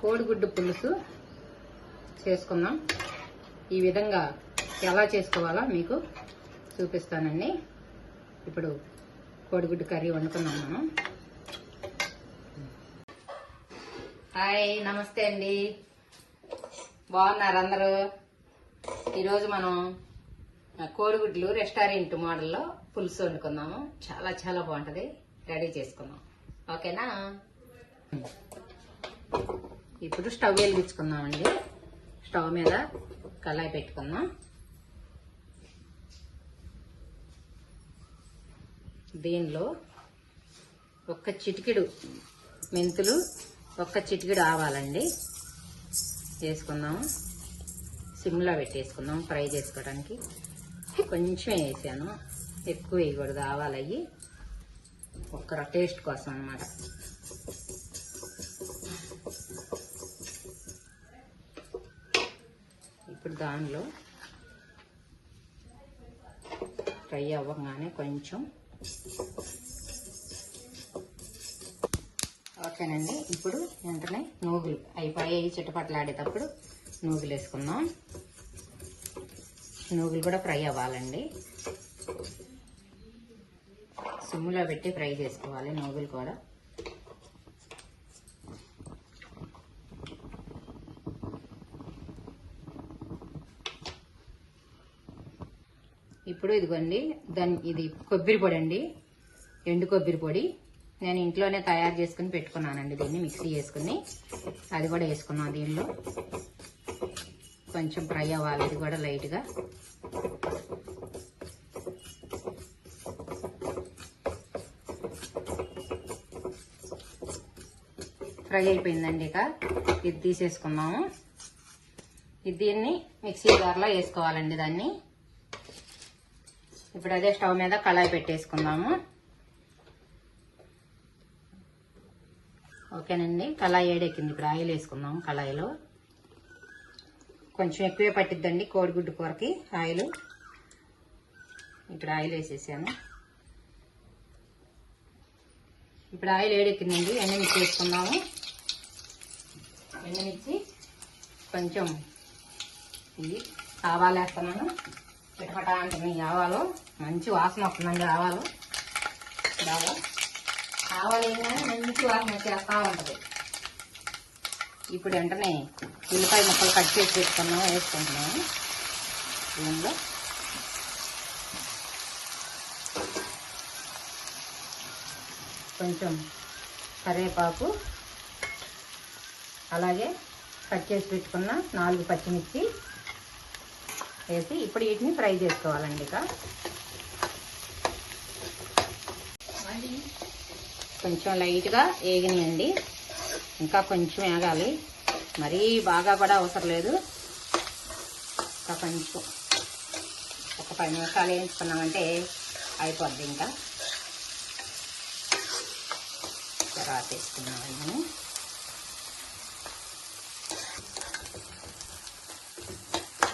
కోడిగుడ్డు పులుసు చేసుకుందాం. ఈ విధంగా ఎలా చేసుకోవాలో మీకు చూపిస్తానండి. ఇప్పుడు కోడిగుడ్డు కర్రీ వండుకున్నాం మనం. హాయ్ నమస్తే అండి. బాగున్నారు అందరూ? ఈరోజు మనం కోడిగుడ్లు రెస్టారెంట్ మోడల్లో పులుసు వండుకుందాము. చాలా చాలా బాగుంటుంది. రెడీ చేసుకుందాం. ఓకేనా? ఇప్పుడు స్టవ్ వెలిగించుకుందామండి. స్టవ్ మీద కళాయి పెట్టుకుందాం. దీనిలో ఒక్క చిటికెడు మెంతులు ఒక్క చిటికెడు ఆవాలండి. వేసుకుందాం. సిమ్లో పెట్టేసుకుందాం ఫ్రై చేసుకోవడానికి. కొంచెం వేసాను. ఎక్కువ వేయకూడదు ఆవాలయ్యి ఒక్క టేస్ట్ కోసం అన్నమాట. దానిలో ఫ్రై అవ్వగానే కొంచెం ఓకేనండి. ఇప్పుడు వెంటనే నూగులు అయిపోయాయి చిట్టపట్లాడేటప్పుడు నూగులు వేసుకుందాం. నూగులు కూడా ఫ్రై అవ్వాలండి. సిమ్లో పెట్టి ఫ్రై చేసుకోవాలి నూగులు కూడా. ఇప్పుడు ఇదిగోండి దాని ఇది కొబ్బరి పొడి అండి. ఎండు కొబ్బరి పొడి. నేను ఇంట్లోనే తయారు చేసుకుని పెట్టుకున్నానండి దీన్ని మిక్సీ చేసుకుని. అది కూడా వేసుకున్నాను దీనిలో. కొంచెం ఫ్రై అవ్వాలి ఇది కూడా లైట్గా. ఫ్రై అయిపోయిందండి ఇక. ఇది తీసేసుకున్నాము. ఇది దీన్ని మిక్సీ జార్లో వేసుకోవాలండి దాన్ని. ఇప్పుడు అదే స్టవ్ మీద కళాయి పెట్టేసుకుందాము. ఓకేనండి కళాయి ఏడెక్కింది. ఇప్పుడు ఆయిల్ వేసుకుందాం కళాయిలో. కొంచెం ఎక్కువే పట్టిద్దండి కోడిగుడ్డు కూరకి ఆయిల్. ఇప్పుడు ఆయిల్ వేసేసాను. ఇప్పుడు ఆయిల్ ఏడెక్కిందండి ఎండమిర్చి వేసుకుందాము. ఎండమిర్చి కొంచెం ఇది ఆవాలేస్తున్నాను వేస్తున్నాను చిటపట ఆవాలు మంచి వాసన వస్తుందండి ఆవాలు బాగా ఆవాలు ఏంటంటే మంచి వాసన వచ్చేస్తా ఉంటుంది. ఇప్పుడు వెంటనే ఉల్లిపాయ ముక్కలు కట్ చేసి పెట్టుకున్నాము వేసుకుంటున్నాము దీనిలో కొంచెం కరివేపాకు అలాగే కట్ చేసి పెట్టుకున్న నాలుగు పచ్చిమిర్చి వేసి ఇప్పుడు వీటిని ఫ్రై చేసుకోవాలండి ఇక. కొంచెం లైట్గా వేగినాయండి. ఇంకా కొంచెం వేగాలి. మరీ బాగా కూడా అవసరం లేదు. ఇంకా కొంచెం ఒక పది నిమిషాలు వేయించుకున్నామంటే అయిపోద్ది ఇంకా. తర్వాత వేసుకున్నామండి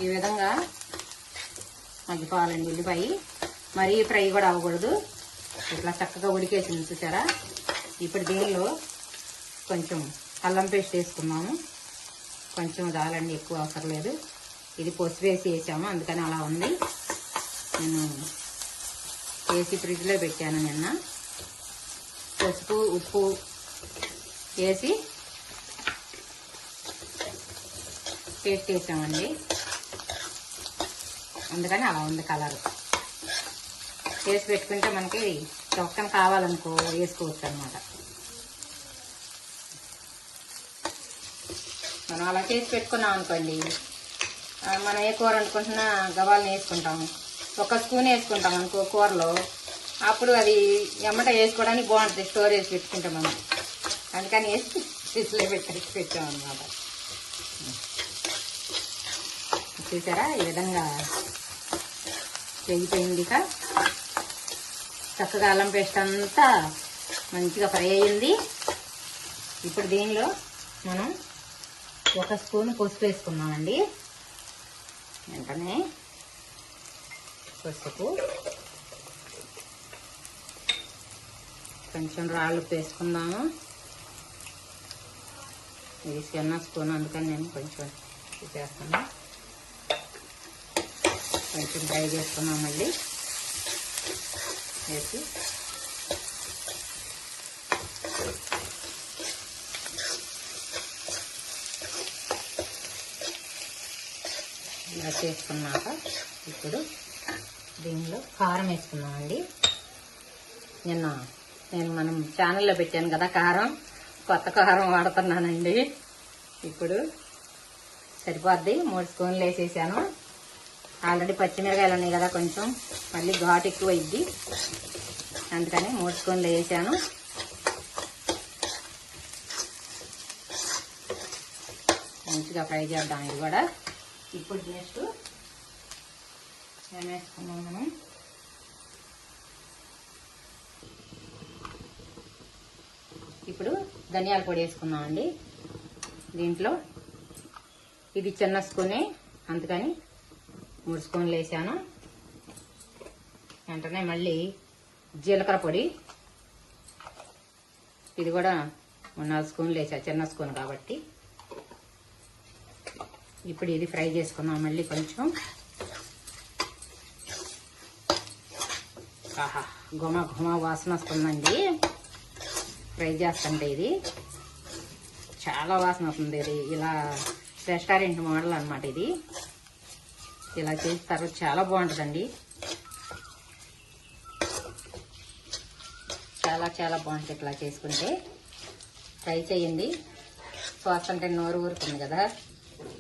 ఈ విధంగా మగ్గిపోవాలండి ఉల్లిపాయ. మరీ ఫ్రై కూడా అవ్వకూడదు. ఇట్లా చక్కగా ఉడికేసింది చూసారా? ఇప్పుడు దీనిలో కొంచెం అల్లం పేస్ట్ వేసుకున్నాము. కొంచెం చాలండి ఎక్కువ అవసరం లేదు. ఇది పసుపు వేసి వేసాము అందుకని అలా ఉంది. నేను వేసి ఫ్రిడ్జ్లో పెట్టాను నిన్న. పసుపు ఉప్పు వేసి పేస్ట్ వేసామండి. అందుకని అలా ఉంది కలర్. వేసి పెట్టుకుంటే మనకి చొక్కన కావాలనుకో వేసుకోవచ్చు అనమాట మనం అలా చేసి పెట్టుకున్నాం అనుకోండి మనం ఏ కూర అనుకుంటున్నా గవాలను వేసుకుంటాము ఒక స్పూన్ వేసుకుంటాం అనుకో కూరలో. అప్పుడు అది ఎమ్మట వేసుకోవడానికి బాగుంటుంది స్టోరేజ్ పెట్టుకుంటాం మనం. అందుకని వేసి ఫ్రిడ్జ్లో పెట్టి పెట్టాం అనమాట చూసారా ఈ విధంగా వేగిపోయింది ఇక చక్కగా అల్లం పేస్ట్ అంతా మంచిగా ఫ్రై అయ్యింది. ఇప్పుడు దీనిలో మనం ఒక స్పూన్ పసుపు వేసుకున్నామండి వెంటనే పసుపు. కొంచెం రాళ్ళు వేసుకుందాము. ఇది చిన్న స్పూన్ అందుకని నేను కొంచెం చేస్తున్నాను చేస్తాను కొంచెం ఫ్రై చేసుకున్నాం మళ్ళీ. వేసి. ఇలా చేసుకున్నాక ఇప్పుడు దీనిలో కారం వేసుకున్నామండి నిన్న నేను మనం ఛానల్లో పెట్టాను కదా కారం. కొత్త కారం వాడుతున్నానండి. ఇప్పుడు సరిపోద్ది. మూడు స్పూన్లు వేసేసాను. ఆల్రెడీ పచ్చిమిరకాయలు ఉన్నాయి కదా కొంచెం. మళ్ళీ ఘాటు ఎక్కువ అయింది అందుకని మూడు స్పూన్లు వేసాను మంచిగా ఫ్రై చేద్దాం ఇది కూడా. ఇప్పుడు నెక్స్ట్ ఏం వేసుకున్నాం మనం? ఇప్పుడు ధనియాల పొడి వేసుకున్నాం అండి. దీంట్లో ఇది చిన్న స్పూనే అందుకని మూడు స్పూన్లు వేసాను వెంటనే మళ్ళీ జీలకర్ర పొడి. ఇది కూడా నాలుగు స్పూన్లు వేసా చిన్న స్పూన్ కాబట్టి. ఇప్పుడు ఇది ఫ్రై చేసుకున్నాం మళ్ళీ కొంచెం. ఆహా గుమ గుమ వాసన వస్తుందండి. ఫ్రై చేస్తుంటే ఇది. చాలా వాసన వస్తుంది ఇది. ఇలా రెస్టారెంట్ మోడల్ అనమాట ఇది. ఇలా చేస్తారు. చాలా బాగుంటుందండి. చాలా చాలా బాగుంటుంది ఇట్లా చేసుకుంటే. ఫ్రై చేయండి. చూస్తుంటే నోరు ఊరుతుంది కదా.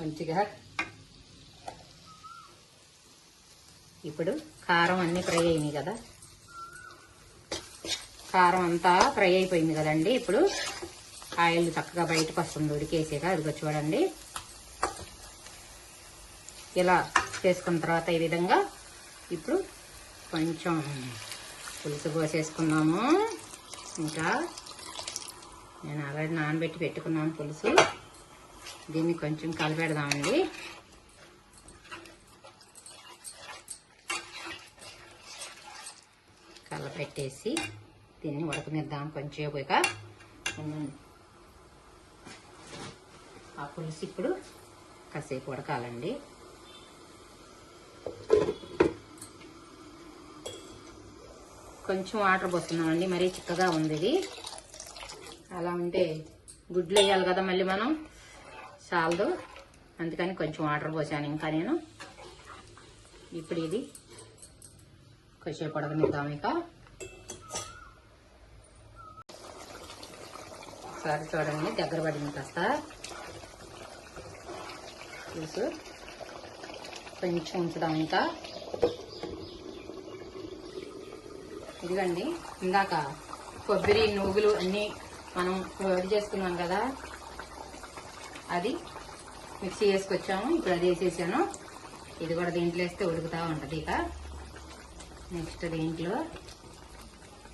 మంచిగా. ఇప్పుడు కారం అన్నీ ఫ్రై అయినాయి కదా. కారం అంతా ఫ్రై అయిపోయింది కదండి. ఇప్పుడు ఆయిల్ చక్కగా బయటకు వస్తుంది. ఉడికేసాక. అది చూడండి. ఇలా చేసుకున్న తర్వాత ఈ విధంగా ఇప్పుడు కొంచెం పులుసు పోసేసుకున్నాము. ఇంకా నేను ఆల్రెడీ నానబెట్టి పెట్టుకున్నాను పులుసు. దీన్ని కొంచెం కలిపెడదామండి. కలపెట్టేసి దీన్ని ఉడకనిద్దాం కొంచెం ఇక. ఆ పులుసు ఇప్పుడు కాసేపు ఉడకాలండి. కొంచెం వాటర్ పోస్తున్నామండి మరీ చిక్కగా ఉంది ఇది. అలా ఉంటే గుడ్లు వేయాలి కదా మళ్ళీ మనం. చాలదు. అందుకని కొంచెం వాటర్ పోసాను ఇంకా నేను. ఇప్పుడు ఇది కొంచెంసేపు ఉడకనిద్దాం ఇక. ఒకసారి చూడండి దగ్గర పడింది కాస్త. చూసు. కొంచెం ఉంచుదాం ఇంకా. ఇదిగండి ఇందాక కొబ్బరి నువ్వులు అన్నీ మనం వేడి చేసుకున్నాం కదా. అది మిక్సీ వేసుకొచ్చాము ఇప్పుడు అది వేసేసాను. ఇది కూడా దీంట్లో వేస్తే ఉడుకుతూ ఉంటుంది ఇక. నెక్స్ట్ దీంట్లో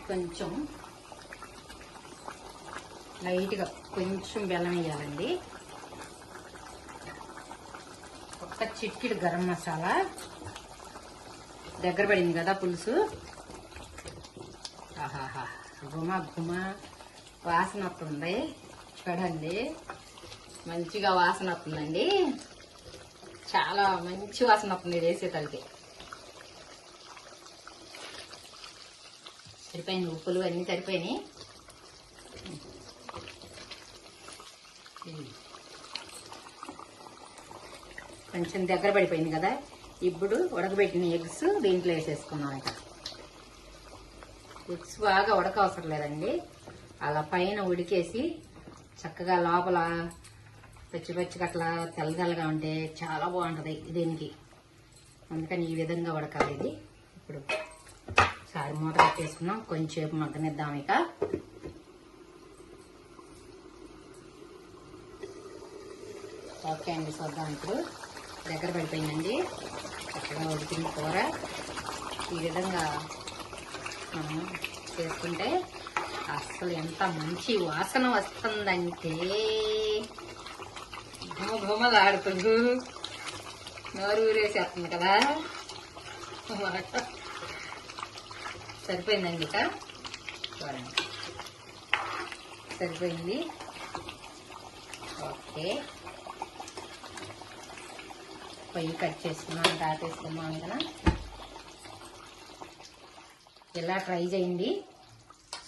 కొంచెం లైట్గా కొంచెం బెల్లం వేయాలండి. ఒక చిట్కిడి గరం మసాలా. దగ్గర పడింది కదా పులుసు. ఆహాహా గుమ గుమ. వాసన వస్తుంది. చూడండి. మంచిగా వాసన వస్తుందండి. చాలా మంచి వాసన వస్తుంది వేసే వేసేతలకి సరిపోయింది ఉప్పులు అన్నీ సరిపోయినాయి. కొంచెం దగ్గర పడిపోయింది కదా. ఇప్పుడు ఉడకబెట్టిన ఎగ్స్ దీంట్లో వేసేసుకున్నాం ఇక. ఎగ్స్ బాగా ఉడకవసరం లేదండి అలా పైన ఉడికేసి చక్కగా లోపల పచ్చి పచ్చిగా అట్లా తెల్లగా ఉంటే చాలా బాగుంటుంది దీనికి. అందుకని ఈ విధంగా ఉడకాలి ఇది. ఇప్పుడు సారి మూత పెట్టేసుకున్నాం. కొంచెంసేపు మగ్గనిద్దాం ఇక. ఓకే అండి చూద్దాం ఇప్పుడు. దగ్గర పడిపోయిందండి. చక్కగా ఉడికింది కూర. ఈ విధంగా మనం చేసుకుంటే అసలు ఎంత మంచి వాసన వస్తుందంటే. ఘుమఘుమలాడుతుంది. నోరు ఊరేసేస్తుంది కదా. సరిపోయిందండి ఇక? చూడండి. సరిపోయింది. ఓకే. పొయ్యి కట్ చేసుకున్నాను దాటేసుకున్నాను కదా. ఇలా ట్రై చేయండి.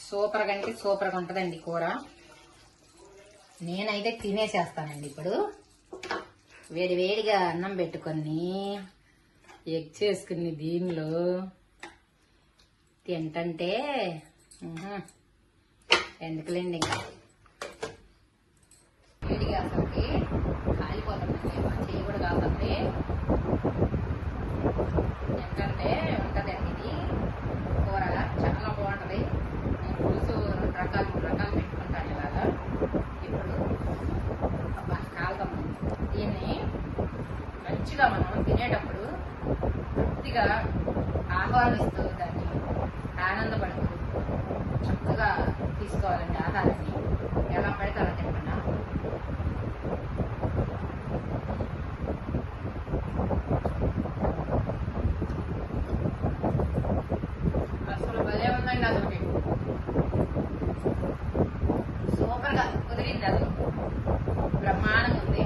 సూపర్గా అంటే సూపర్గా ఉంటుందండి కూర. నేనైతే తినేసేస్తానండి ఇప్పుడు. వేడి వేడిగా అన్నం పెట్టుకొని ఎగ్ చేసుకుని దీనిలో తింటంటే ఎందుకులేండి ఇంకా వేడిగా అసలుకి కాలిపోతుందండి మా చెయ్యి కూడా కాదండి ఎందుకంటే ఉంటుందండి ఇది కూర చాలా బాగుంటుంది నేను పులుసు రెండు రకాలు మూడు రకాలు పెట్టుకుంటాను ఇలాగా ఇప్పుడు అబ్బా కాలుతుంది దీన్ని మంచిగా మనం తినేటప్పుడు తృప్తిగా ఆహ్వానిస్తూ దాన్ని ఆనందపడుతూ చక్కగా తీసుకోవాలండి ఆహారాన్ని. ఎలా పడితే అలా తినకుండా అసలు భలే ఉందండి అదొకటి సూపర్గా కుదిరింది అసలు బ్రహ్మాండంగా ఉంది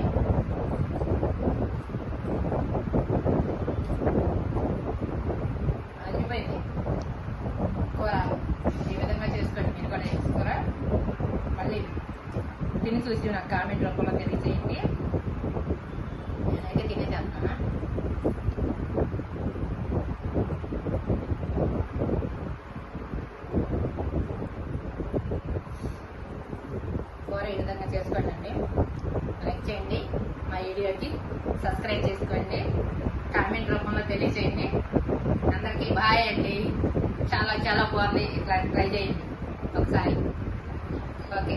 అదిపోయింది కూర ఈ విధంగా చేసుకోండి మీరు కూడా చేసుకోరా మళ్ళీ తిని చూసి నాకు కామెంట్ రూపంలో తెలియజేయండి నేనైతే తినేసేస్తాను కూర ఈ విధంగా చేసుకోండి లైక్ చేయండి మా వీడియోకి సబ్స్క్రైబ్ చేసుకోండి కామెంట్ రూపంలో తెలియజేయండి అందరికీ బాయ్ అండి చాలా చాలా బాగుంది ఇట్లా ట్రై చేయండి ఒకసారి ఓకే